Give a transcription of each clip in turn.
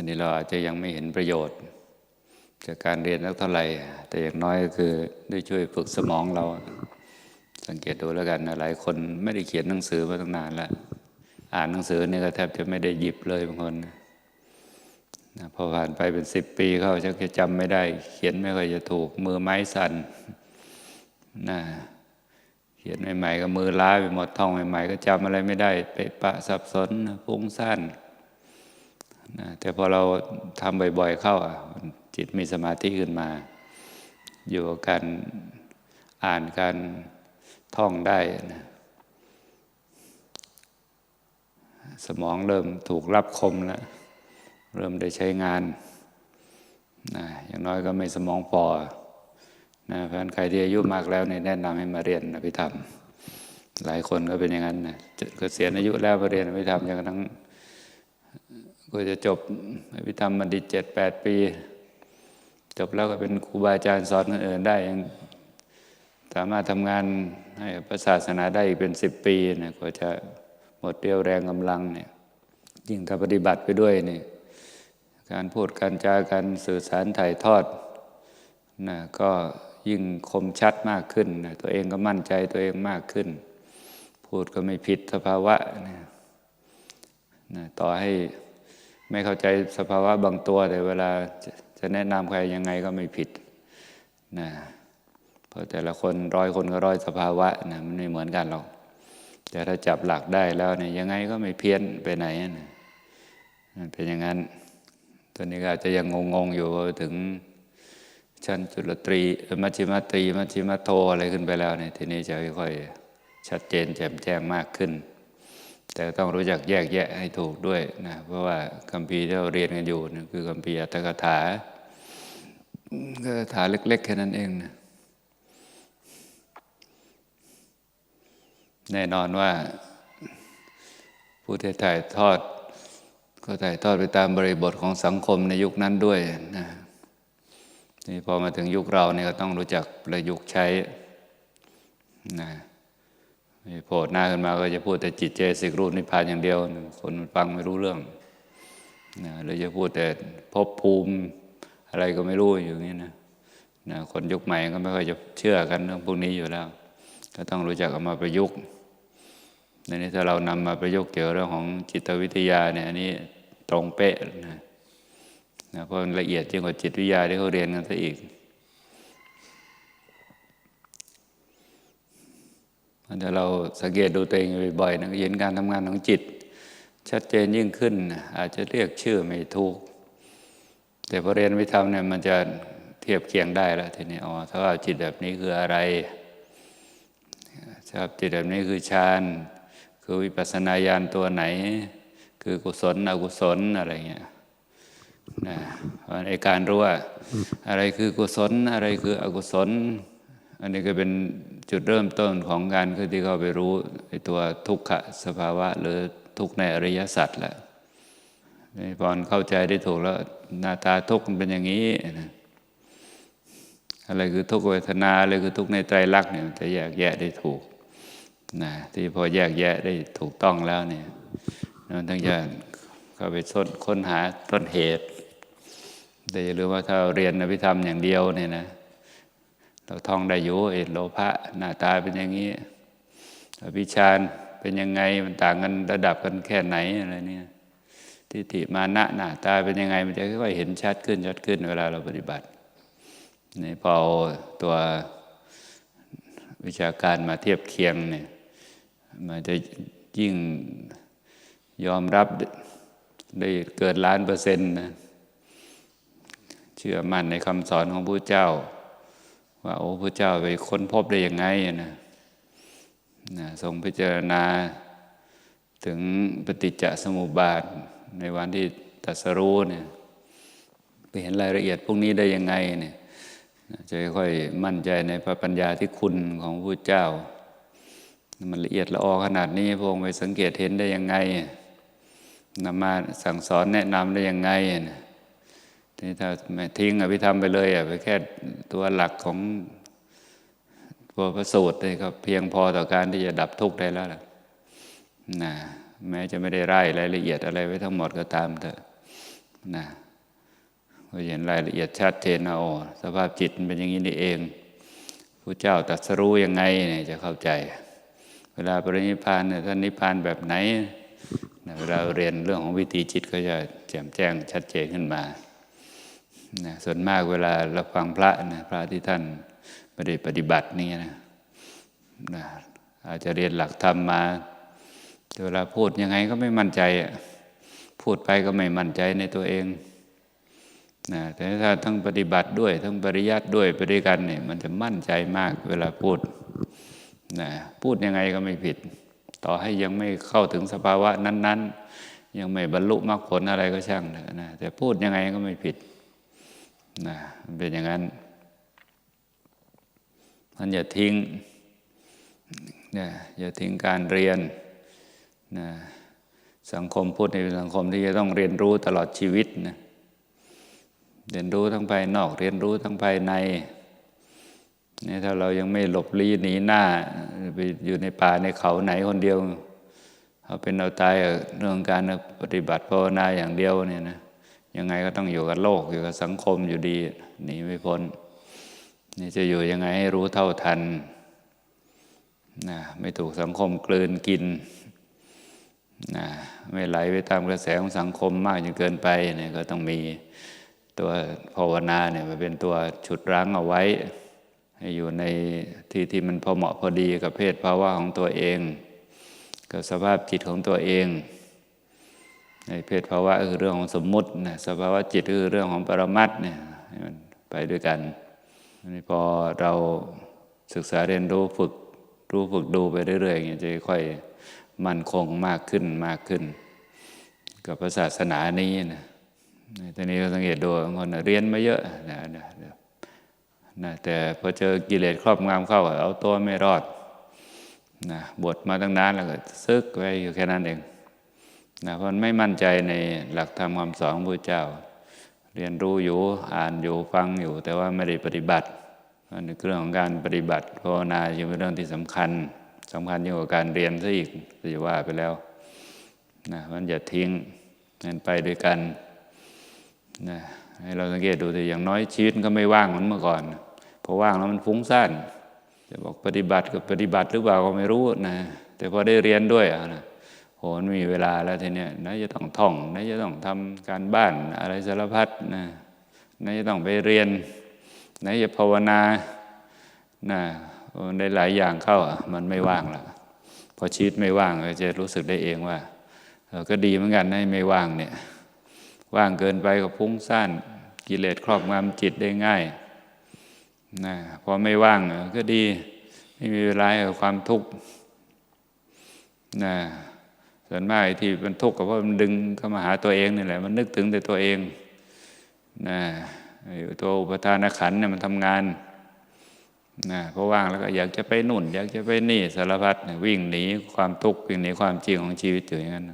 อันนี้เราอาจจะยังไม่เห็นประโยชน์ จากการเรียนสักเท่าไหร่ แต่อย่างน้อยก็คือได้ช่วยฝึกสมองเรา สังเกตดูแล้วกันนะหลายคนไม่ได้เขียนหนังสือมาตั้งนานแล้วอ่านหนังสือนี่ก็แทบจะไม่ได้หยิบเลยบางคนนะพอผ่านไปเป็นสิบปีเข้าชักจะจำไม่ได้ เขียนไม่ค่อยจะถูกมือไม้สั่นนะเขียนใหม่ๆก็มือล้าไปหมดท่องใหม่ๆ ก็จำอะไรไม่ได้เปะปะสับสนฟุ้งซ่าน นะแต่พอเราทำบ่อยๆเข้าจิตมีสมาธิขึ้นมา อยู่กับการอ่านการท่องได้นะสมองเริ่มถูกรับคมแล้วเริ่มได้ใช้งานนะอย่างน้อยก็ไม่สมองปอนะเพราะฉะนั้นใครที่อายุมากแล้วเนี่ยแนะนำให้มาเรียนอภิธรรม หลายคนก็เป็นอย่างนั้นนะเกษียณอายุแล้วมาเรียนอภิธรรมจนกระทั่ง ก็จะจบอภิธรรมบัณฑิตเจ็ดแปดปี จบแล้วก็เป็นครูบาอาจารย์สอนคนอื่นได้ยังสามารถทำงานให้พระศาสนาได้อีกเป็นสิบปีนะก็จะหมดเรี่ยวแรงกำลังเนี่ยยิ่งถ้าปฏิบัติไปด้วยนี่การพูดการจาการสื่อสารถ่ายทอดนะก็ยิ่งคมชัดมากขึ้นนะตัวเองก็มั่นใจตัวเองมากขึ้น พูดก็ไม่ผิดสภาวะนะนะต่อให้ ไม่เข้าใจสภาวะบางตัว แต่เวลาจะจะแนะนำใครยังไงก็ไม่ผิดนะเพราะแต่ละคนร้อยคนก็ร้อยสภาวะนะมันไม่เหมือนกันหรอกแต่ถ้าจับหลักได้แล้วเนี่ยยังไงก็ไม่เพี้ยนไปไหนนะเป็นอย่างนั้นตอนนี้ก็อาจจะยังงงๆอยู่ถึงชั้นจุลตรีมัชฌิมตรีมัชฌิมโทอะไรขึ้นไปแล้วเนี่ยทีนี้จะค่อยๆชัดเจนแจ่มแจ้งมากขึ้น แต่ต้องรู้จักแยกแยะให้ถูกด้วยนะเพราะว่าคัมภีร์ที่เราเรียนกันอยู่นะคือคัมภีร์อัตถกถาก็ถาเล็ก ๆ แค่นั้นเองนะแน่นอนว่าผู้ที่ถ่ายทอด ก็ถ่ายทอดไปตามบริบทของสังคมในยุคนั้นด้วยนะนี่พอมาถึงยุคเราเนี่ยก็ต้องรู้จักประยุกต์ใช้นะ โผล่หน้าขึ้นมาก็จะพูดแต่จิตเจสิกรูปนิพพานอย่างเดียว คนฟังไม่รู้เรื่องนะหรือจะพูดแต่ภพภูมิอะไรก็ไม่รู้อยู่นี้นะนะคนยุคใหม่ก็ไม่ค่อยจะเชื่อกันเรื่องพวกนี้อยู่แล้ว ก็ต้องรู้จักเอามาประยุกต์ในนี้ถ้าเรานำมาประยุกต์เกี่ยวเรื่องของจิตวิทยาเนี่ยอันนี้ตรงเป๊ะนะนะเพราะมันละเอียดยิ่งกว่าจิตวิทยาที่เขาเรียนกันซะอีก ถ้าเราสังเกตดูตัวเองบ่อยๆนะเห็นการทำงานของจิต ชัดเจนยิ่งขึ้น อาจจะเรียกชื่อไม่ถูก แต่พอเรียนวิธรรมเนี่ยมันจะเทียบเคียงได้แล้วทีนี้อ๋อถ้าจิตแบบนี้คืออะไรชอบจิตแบบนี้คือฌานคือวิปัสสนาญาณตัวไหน คือกุศลอกุศลอะไรเงี้ยนะเพราะในการรู้ว่าอะไรคือกุศลอะไรคืออกุศล อันนี้ก็เป็นจุดเริ่มต้นของการคือที่เขาไปรู้ไอ้ตัวทุกขสภาวะ หรือทุกในอริยสัจแหละพอเข้าใจได้ถูกแล้วหน้าตาทุกข์มันเป็นอย่างนี้นะอะไรคือทุกขเวทนาอะไรคือทุกขในไตรลักษณ์เนี่ยจะแยกแยะได้ถูกนะที่พอแยกแยะได้ถูกต้องแล้วเนี่ยมันต้องจะเข้าไปสนค้นหาต้นเหตุ แต่อย่าลืมว่าถ้าเรียนอภิธรรมอย่างเดียวเนี่ยนะ เราท่องได้อยู่เอ็โลภะหน้าตาเป็นอย่างนี้อภิชานเป็นยังไงมันต่างกันระดับกันแค่ไหนอะไรเนี่ยทิฏฐิมานะหน้าตาเป็นยังไงมันจะค่อยเห็นชัดขึ้นชัดขึ้นเวลาเราปฏิบัตินี่พอตัววิชาการมาเทียบเคียงเนี่ยมันจะยิ่งยอมรับได้เกิดล้านเปอร์เซ็นต์นะเชื่อมั่นในคำสอนของพระเจ้า ว่าโอ้พระเจ้าไปค้นพบได้ยังไงนะนะทรงพิจารณาถึงปฏิจจสมุปบาท ในวันที่ตัสรู้เนี่ยไปเห็นรายละเอียดพวกนี้ได้ยังไงเนี่ยจะค่อยมั่นใจในพระปัญญาที่คุณของพระเจ้า มันละเอียดละออขนาดนี้พระองค์ไปสังเกตเห็นได้ยังไงนำมาสั่งสอนแนะนำได้ยังไงที นี้ถ้าไม่ทิ้งอภิธรรมไปเลยอะไปแค่ตัวหลักของตัวพระสูตรเลยครับเพียงพอต่อการที่จะดับทุกข์ได้แล้วล่ะนะแม้จะไม่ได้ไล่รายละเอียดอะไรไว้ทั้งหมดก็ตามเถอะนะก็เห็นรายละเอียดชัดเจนนะโอ้สภาพจิตเป็นอย่างนี้นี่เองพระเจ้าตรัสรู้ยังไงเนี่ยจะเข้าใจ เวลาปรินิพานเนี่ยท่านนิพานแบบไหนเวลาเรียนเรื่องของวิธีจิตก็จะแจ่มแจ้งชัดเจนขึ้นมา นะส่วนมากเวลาเราฟังพระนะพระที่ท่านไม่ได้ปฏิบัตินี่นะนะอาจจะเรียนหลักธรรมมาเวลาพูดยังไงก็ไม่มั่นใจ พูดไปก็ไม่มั่นใจในตัวเองนะแต่ถ้าทั้งปฏิบัติด้วย ทั้งปริยัติด้วยไปด้วยกันเนี่ยมันจะมั่นใจมากเวลาพูดนะพูดยังไงก็ไม่ผิด ต่อให้ยังไม่เข้าถึงสภาวะนั้น ๆ ยังไม่บรรลุมรรคผลอะไรก็ช่างเถอะนะแต่พูดยังไงก็ไม่ผิด นะมันเป็นอย่างนั้นมันอย่าทิ้งนะอย่าทิ้งการเรียนนะสังคมพุทธในสังคมที่จะต้องเรียนรู้ตลอดชีวิตนะเรียนรู้ทั้งภายนอกเรียนรู้ทั้งภายในนี่ถ้าเรายังไม่หลบลี้หนีหน้าไปอยู่ในป่าในเขาไหนคนเดียว เอาเป็นเอาตายเรื่องการปฏิบัติภาวนาอย่างเดียวเนี่ยนะ ยังไงก็ต้องอยู่กับโลกอยู่กับสังคมอยู่ดีหนีไม่พ้นนี่จะอยู่ยังไงให้รู้เท่าทันนะไม่ถูกสังคมกลืนกินนะไม่ไหลไปตามกระแสของสังคมมากจนเกินไปเนี่ยก็ต้องมีตัวภาวนาเนี่ยมาเป็นตัวฉุดรั้งเอาไว้ ให้อยู่ในที่ที่มันพอเหมาะพอดีกับเพศภาวะของตัวเอง กับสภาพจิตของตัวเอง ในเพศภาวะคือเรื่องของสมมุตินะสภาวะจิตคือเรื่องของปรมัตเนี่ยมันไปด้วยกันนี่พอเราศึกษาเรียนรู้ฝึกรู้ฝึกดูไปเรื่อยๆอย่างเงี้จะค่อยมั่นคงมากขึ้นมากขึ้น กับศาสนานี้นะทีนี้ก็สังเกตดูคนเรียนมาเยอะนะนะนะแต่พอเจอกิเลสครอบงำเข้าเอาตัวไม่รอดนะบวชมาตั้งนานแล้วก็ซึกไว้อยู่แค่นั้นเอง นะเพราะไม่มั่นใจในหลักธรรมคำสอนของพระเจ้า เรียนรู้อยู่อ่านอยู่ฟังอยู่ แต่ว่าไม่ได้ปฏิบัติอันนี้เรื่องของการปฏิบัติภาวนาจึงเป็นเรื่องที่สำคัญสำคัญยิ่งกว่าการเรียนซะอีกจะว่าไปแล้วนะมันอย่าทิ้งนั่นไปด้วยกันนะให้เราสังเกตดูแต่อย่างน้อยชีวิตก็ไม่ว่างเหมือนเมื่อก่อนพอว่างแล้วมันฟุ้งซ่านจะบอกปฏิบัติกับปฏิบัติหรือเปล่าก็ไม่รู้นะแต่พอได้เรียนด้วยอะนะ โหมันมีเวลาแล้วทีเนี้ยนะจะต้องท่องนะจะต้องทำการบ้านอะไรสารพัดนะนะจะต้องไปเรียนนะจะภาวนานะในหลายอย่างเข้ามันไม่ว่างละพอชีวิตไม่ว่างก็จะรู้สึกได้เองว่าก็ดีเหมือนกันให้ไม่ว่างเนี่ยว่างเกินไปก็พุ่งสั้นกิเลสครอบงำจิตได้ง่ายนะพอไม่ว่างก็ดี ไม่มีเวลากับความทุกข์นะ ส่วนมากที่มันทุกข์ก็เพราะมันดึงเข้ามาหาตัวเองนี่แหละ มันนึกถึงแต่ตัวเองนะตัวอุปทานขันเนี่ยมันทำงานนะพอว่างแล้วก็อยากจะไปนุ่น อยากจะไปนี่สารพัดวิ่งหนีความทุกข์วิ่งหนีความจริงของชีวิตอยู่อย่างนั้น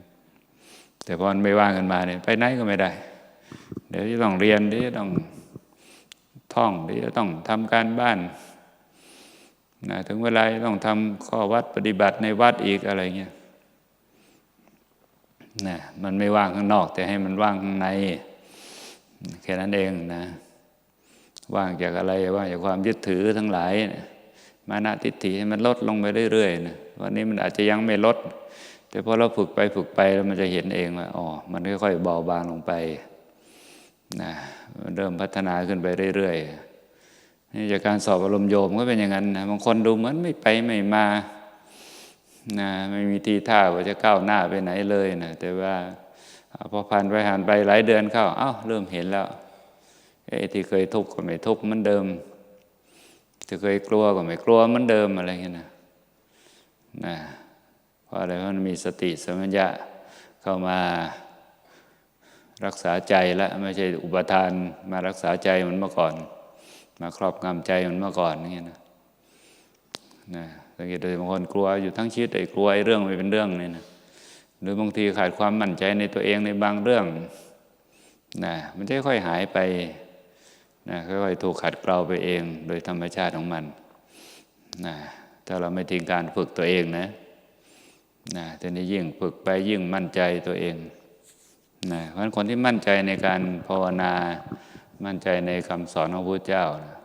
แต่พอมันไม่ว่างกันมาเนี่ยไปไหนก็ไม่ได้ เดี๋ยวจะต้องเรียนเดี๋ยวจะต้องท่องเดี๋ยวจะต้องทำการบ้านนะถึงเวลาต้องทำข้อวัดปฏิบัติในวัดอีกอะไรเงี้ย นะมันไม่ว่างข้างนอก แต่ให้มันว่างข้างในแค่นั้นเองนะ ว่างจากอะไรว่างจากความยึดถือทั้งหลายมานะทิฏฐิให้มันลดลงไปเรื่อยๆนะวันนี้มันอาจจะยังไม่ลด แต่พอเราฝึกไปฝึกไปแล้วมันจะเห็นเองว่าอ๋อมันค่อยๆเบาบางลงไปนะมันเริ่มพัฒนาขึ้นไปเรื่อยๆนี่จากการสอบอารมณ์โยมก็เป็นอย่างนั้นนะบางคนดูเหมือนไม่ไปไม่มา นะไม่มีทีท่าว่าจะก้าวหน้าไปไหนเลยนะแต่ว่าพอผ่านไปผ่านไปหลายเดือนเข้าเอ้าเริ่มเห็นแล้วไอ้ที่เคยทุกข์ก็ไม่ทุกข์เหมือนเดิมที่เคยกลัวก็ไม่กลัวเหมือนเดิมอะไรเงี้ยนะนะเพราะอะไรเพราะมันมีสติสมัญญะเข้ามารักษาใจแล้วไม่ใช่อุปทานมารักษาใจเหมือนเมื่อก่อน มาครอบงำใจเหมือนเมื่อก่อนนี่นะนะ สังเกตดูบางคนกลัวอยู่ทั้งชีวิตไอ้กลัวไอ้เรื่องไม่เป็นเรื่องนี่นะหรือบางทีขาดความมั่นใจในตัวเองในบางเรื่องนะมันจะค่อยหายไปนะค่อยๆถูกขัดเกลาไปเอง โดยธรรมชาติของมันนะถ้าเราไม่ทิ้งการฝึกตัวเองนะนะแต่นี้ยิ่งฝึกไปยิ่งมั่นใจตัวเองนะเพราะฉะนั้นคนที่มั่นใจในการภาวนา มั่นใจในคำสอนของพระพุทธเจ้านะ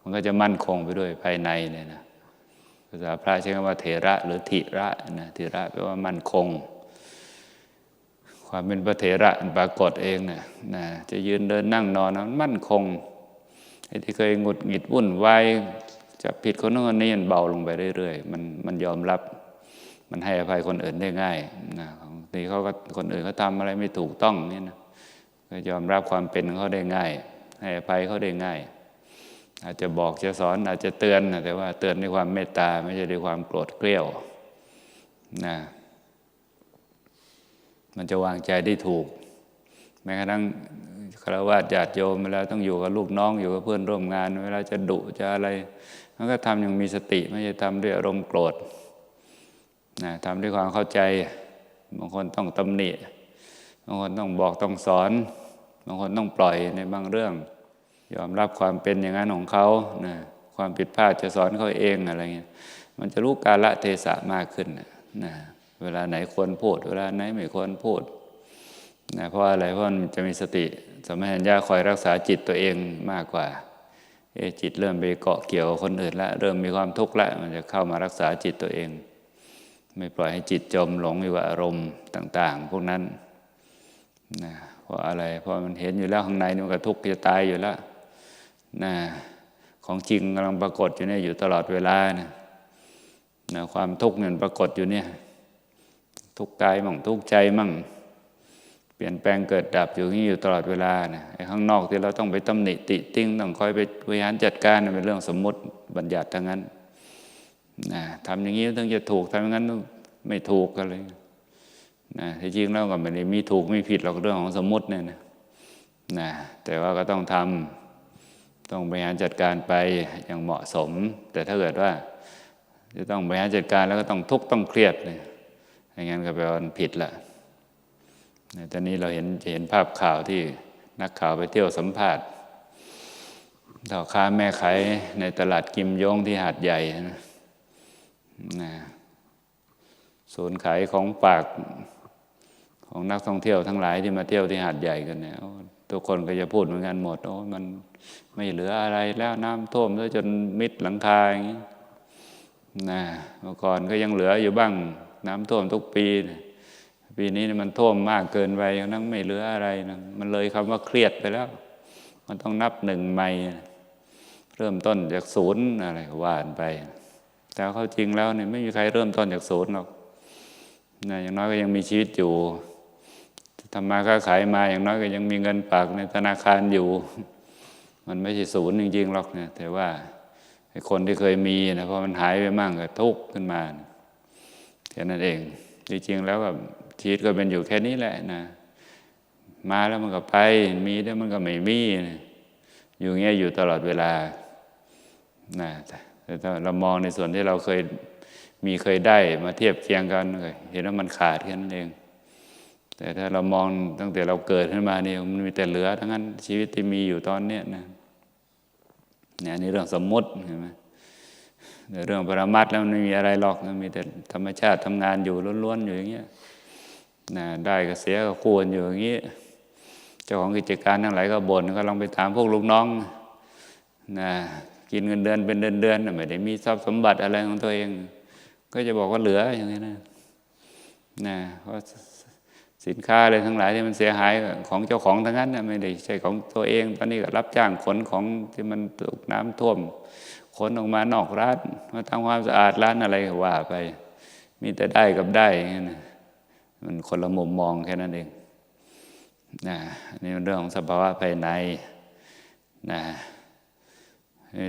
มันก็จะมั่นคงไปด้วยภายในเนี่ยนะ ภาษาพระใช้คำว่าเถระหรือธิระนะเถระแปลว่ามั่นคง ความเป็นพระเถระปรากฏเองนะนะจะยืนเดินนั่งนอนมันมั่นคงไอ้ที่เคยหงุดหงิดวุ่นวายจะผิดคนโน้นคนนี้มันเบาลงไปเรื่อยๆมันมันยอมรับมันให้อภัยคนอื่นได้ง่ายนะบางทีเขาก็คนอื่นเขาทำอะไรไม่ถูกต้องนี่นะก็ยอมรับความเป็นเขาได้ง่าย ให้อภัยเขาได้ง่าย อาจจะบอกจะสอนอาจจะเตือนแต่ว่าเตือนด้วยความเมตตาไม่ใช่ด้วยความโกรธเกลี้ยวนะมันจะวางใจได้ถูก แม้กระทั่งคารวะญาติโยมเวลาต้องอยู่กับลูกน้องอยู่กับเพื่อนร่วมงาน เวลาจะดุจะอะไรมันก็ทำอย่างมีสติไม่ใช่ทำด้วยอารมณ์โกรธนะทำด้วยความเข้าใจบางคนต้องตำหนิบางคนต้องบอกต้องสอน บางคนต้องปล่อยในบางเรื่อง ยอมรับความเป็นอย่างนั้นของเขานะความผิดพลาดจะสอนเขาเองอะไรเงี้ยมันจะรู้กาละเทศะมากขึ้นนะเวลาไหนควรพูด เวลาไหนไม่ควรพูดนะเพราะอะไรเพราะมันจะมีสติสมัญญาคอยรักษาจิตตัวเองมากกว่าเอจิตเริ่มไปเกาะเกี่ยวคนอื่นละเริ่มมีความทุกข์ละมันจะเข้ามารักษาจิตตัวเอง ไม่ปล่อยให้จิตจมหลงอยู่กับอารมณ์ต่าง ๆ พวกนั้นนะเพราะอะไรเพราะมันเห็นอยู่แล้วข้างในมันก็ทุกข์จะตายอยู่แล้ว นะของจริงกำลังปรากฏอยู่เนี่ยอยู่ตลอดเวลานะนะความทุกข์เนี่ยปรากฏอยู่เนี่ย ทุกข์กายมั่งทุกข์ใจมั่ง เปลี่ยนแปลงเกิดดับอยู่นี่อยู่ตลอดเวลานะไอ้ข้างนอกที่เราต้องไปตำหนิติติ้งต้องคอยไปบริหารจัดการเป็นเรื่องสมมติบัญญัติทั้งนั้นนะทำอย่างนี้ต้องจะถูกทำอย่างนั้นไม่ถูกกันเลยนะที่จริงแล้วก็ไม่ได้มีถูกไม่ผิดหรอกเรื่องของสมมติเนี่ยนะนะแต่ว่าก็ต้องทำ ต้องบริหารจัดการไปอย่างเหมาะสม แต่ถ้าเกิดว่า จะต้องบริหารจัดการแล้วก็ต้องทุกข์ต้องเครียดเลยอย่างนั้นก็แปลว่าผิดละตอนนี้เราเห็นเห็นภาพข่าวที่นักข่าวไปเที่ยวสัมภาษณ์ดอค้าแม่ขายในตลาดกิมยงที่หาดใหญ่นะนะศูนย์ขายของฝากของนักท่องเที่ยวทั้งหลายที่มาเที่ยวที่หาดใหญ่กันเนี่ย ทุกคนก็จะพูดเหมือนกันหมดโอ้มันไม่เหลืออะไรแล้วน้ำท่วมแล้วจนมิดหลังคาอย่างนี้นะเมื่อก่อนก็ยังเหลืออยู่บ้าง น้ำท่วมทุกปี ปีนี้มันท่วมมากเกินไปนั่งไม่เหลืออะไรนะมันเลยคำว่าเครียดไปแล้ว มันต้องนับหนึ่งใหม่ เริ่มต้นจากศูนย์อะไรว่านไป แต่เขาจริงแล้วเนี่ยไม่มีใครเริ่มต้นจากศูนย์หรอกนะอย่างน้อยก็ยังมีชีวิตอยู่ ทำมาค้าขายมาอย่างน้อยก็ยังมีเงินฝากในธนาคารอยู่ มันไม่ใช่ศูนย์จริงๆหรอกเนี่ยแต่ว่าไอ้คนที่เคยมีนะพอมันหายไปมั่งก็ทุกข์ขึ้นมาแค่นั้นเอง จริงๆแล้วแบบชีวิตก็เป็นอยู่แค่นี้แหละนะ มาแล้วมันก็ไป มีแล้วมันก็ไม่มีนะอยู่เงี้ยอยู่ตลอดเวลานะแต่ถ้าเรามองในส่วนที่เราเคยมีเคยได้มาเทียบเคียงกันเห็นว่ามันขาดแค่นั้นเอง แต่ถ้าเรามองตั้งแต่เราเกิดขึ้นมาเนี่ยมันมีแต่เหลือ ทั้งนั้นชีวิตที่มีอยู่ตอนเนี้ยนะเนี่ยนี่เรื่องสมมติเห็นไหมเรื่องปรมัตแล้วมันไม่มีอะไรหรอกมันมีแต่ธรรมชาติทำงานอยู่ล้วนๆอยู่อย่างเงี้ยนะได้ก็เสียก็ควรอยู่อย่างนี้ เจ้าของกิจการทั้งหลายก็บ่นก็ลองไปถามพวกลูกน้องนะกินเงินเดือนเป็นเดือนๆไม่ได้มีทรัพย์สมบัติอะไรของตัวเอง ก็จะบอกว่าเหลืออย่างนี้นะนะเพราะ สินค้าอะไรทั้งหลายที่มันเสียหายของเจ้าของทั้งนั้นไม่ได้ใช่ของตัวเอง ตอนนี้ก็รับจ้างขนของที่มันถูกน้ำท่วมขนออกมานอกร้านมาทำความสะอาดร้านอะไรว่าไป มีแต่ได้กับได้นะมันคนละมุมมองแค่นั้นเองนะนี่เป็นเรื่องของสภาวะภายในนะ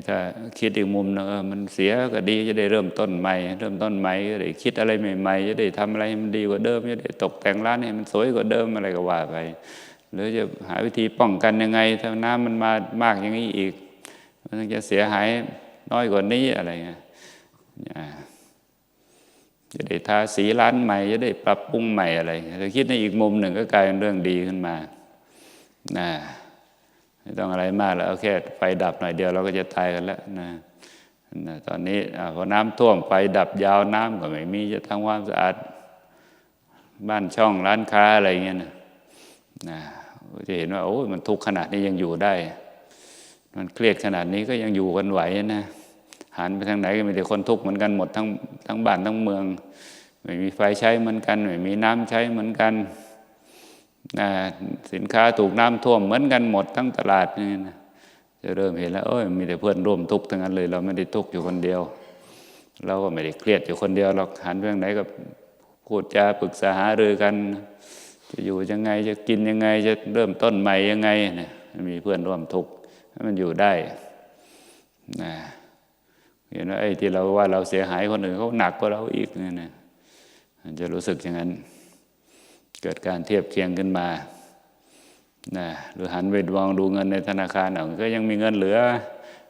ถ้าคิดอีกมุมนึงเออมันเสียก็ดีจะได้เริ่มต้นใหม่ เริ่มต้นใหม่จะได้คิดอะไรใหม่ๆจะได้ทำอะไรมันดีกว่าเดิมจะได้ตกแต่งร้านให้มันสวยกว่าเดิมอะไรก็ว่าไป หรือจะหาวิธีป้องกันยังไง ถ้าน้ำมันมามากอย่างนี้อีก มันจะเสียหายน้อยกว่านี้อะไรเงี้ยจะได้ทาสีร้านใหม่จะได้ปรับปรุงใหม่อะไรถ้าคิดในอีกมุมหนึ่งก็กลายเป็นเรื่องดีขึ้นมานะ ไม่ต้องอะไรมากแล้วเอาแค่ไฟดับหน่อยเดียวเราก็จะตายกันแล้วนะนะตอนนี้พอน้ำท่วมไฟดับยาวน้ำก็ไม่มีจะทำความสะอาดบ้านช่องร้านค้าอะไรเงี้ยนะนะจะเห็นว่าโอ้มันทุกข์ขนาดนี้ยังอยู่ได้ มันเครียดขนาดนี้ก็ยังอยู่กันไหวนะหันไปทางไหนก็มีแต่คนทุกข์เหมือนกันหมดทั้งทั้งบ้านทั้งเมือง ไม่มีไฟใช้เหมือนกัน ไม่มีน้ำใช้เหมือนกัน สินค้าถูกน้ำท่วมเหมือนกันหมดทั้งตลาดนี่นะจะเริ่มเห็นแล้วโอ้ยมีแต่เพื่อนร่วมทุกข์ทั้งนั้นเลย เราไม่ได้ทุกข์อยู่คนเดียว เราก็ไม่ได้เครียดอยู่คนเดียวเราหันไปทางไหนก็พูดจาปรึกษาหารือกัน จะอยู่ยังไงจะกินยังไงจะเริ่มต้นใหม่ยังไงเนี่ยมีเพื่อนร่วมทุกข์มันอยู่ได้นะเห็นว่าไอ้ที่เราว่าเราเสียหายคนอื่นเขาหนักกว่าเราอีกเนี่ยนะจะรู้สึกอย่างนั้น เกิดการเทียบเคียงขึ้นมานะหรือหันไปมองดูเงินในธนาคารเอาก็ยังมีเงินเหลือ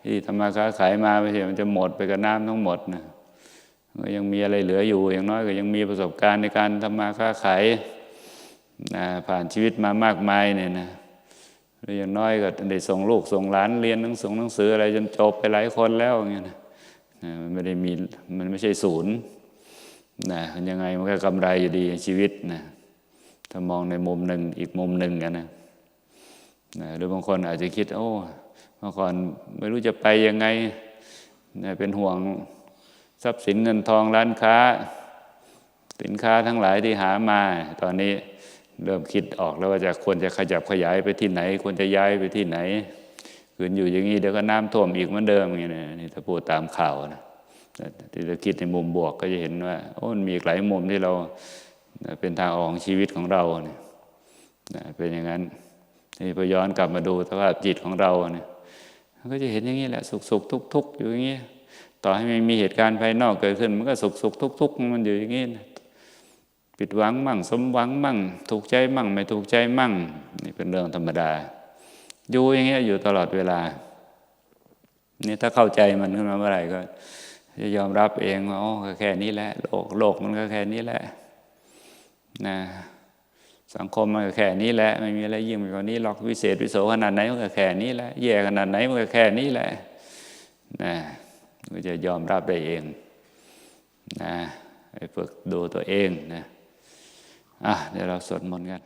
ที่ทำมาค้าขายมาไม่ใช่มันจะหมดไปกับน้ำทั้งหมดนะก็ยังมีอะไรเหลืออยู่ อย่างน้อยก็ยังมีประสบการณ์ในการทำมาค้าขายนะผ่านชีวิตมามากมายเนี่ยนะหรืออย่างน้อยก็ได้ส่งลูกส่งหลานเรียนหนังสือหนังสืออะไรจนจบไปหลายคนแล้วอย่างเงี้ยนะมันไม่ได้มีมันไม่ใช่ศูนย์นะยังไงมันก็กำไรอยู่ดีชีวิตนะ ถ้ามองในมุมหนึ่งอีกมุมหนึ่งกันนะนะหรือบางคนอาจจะคิด โอ้เมื่อก่อนไม่รู้จะไปยังไงนะเป็นห่วงทรัพย์สินเงินทองร้านค้า สินค้าทั้งหลายที่หามา ตอนนี้เริ่มคิดออกแล้วว่าจะควรจะขยับขยายไปที่ไหน ควรจะย้ายไปที่ไหนคืนอยู่อย่างนี้เดี๋ยวก็น้ำท่วมอีกเหมือนเดิมอย่างนี้นะนี่ถ้าพูดตามข่าวนะที่เราคิดในมุมบวกก็จะเห็นว่าโอ้มันมีหลายมุมที่เรา เป็นทางออกของชีวิตของเราเนี่ยเป็นอย่างนั้นนี่พอย้อนกลับมาดูสภาพจิตของเราเนี่ยก็จะเห็นอย่างนี้แหละสุขสุขทุกทุกอยู่อย่างนี้ต่อให้ไม่มีเหตุการณ์ภายนอกเกิดขึ้น มันก็สุขสุขทุกทุกมันอยู่อย่างนี้นะผิดหวังมั่ง สมหวังมั่ง ถูกใจมั่ง ไม่ถูกใจมั่ง นี่เป็นเรื่องธรรมดา อยู่อย่างเงี้ยอยู่ตลอดเวลานี่ถ้าเข้าใจมันขึ้นมาเมื่อไหร่ก็ จะยอมรับเองว่าอ๋อแค่นี้แหละโลกโลกมันก็แค่นี้แหละ นะสังคมมันก็แค่นี้แหละไม่มีอะไรยิ่งไปกว่านี้หรอกวิเศษวิโสขนาดไหนมันก็แค่นี้แหละแย่ขนาดไหนมันก็แค่นี้แหละนะก็จะยอมรับได้เองนะไปฝึกดูตัวเองนะอะเดี๋ยวเราสวดมนต์กัน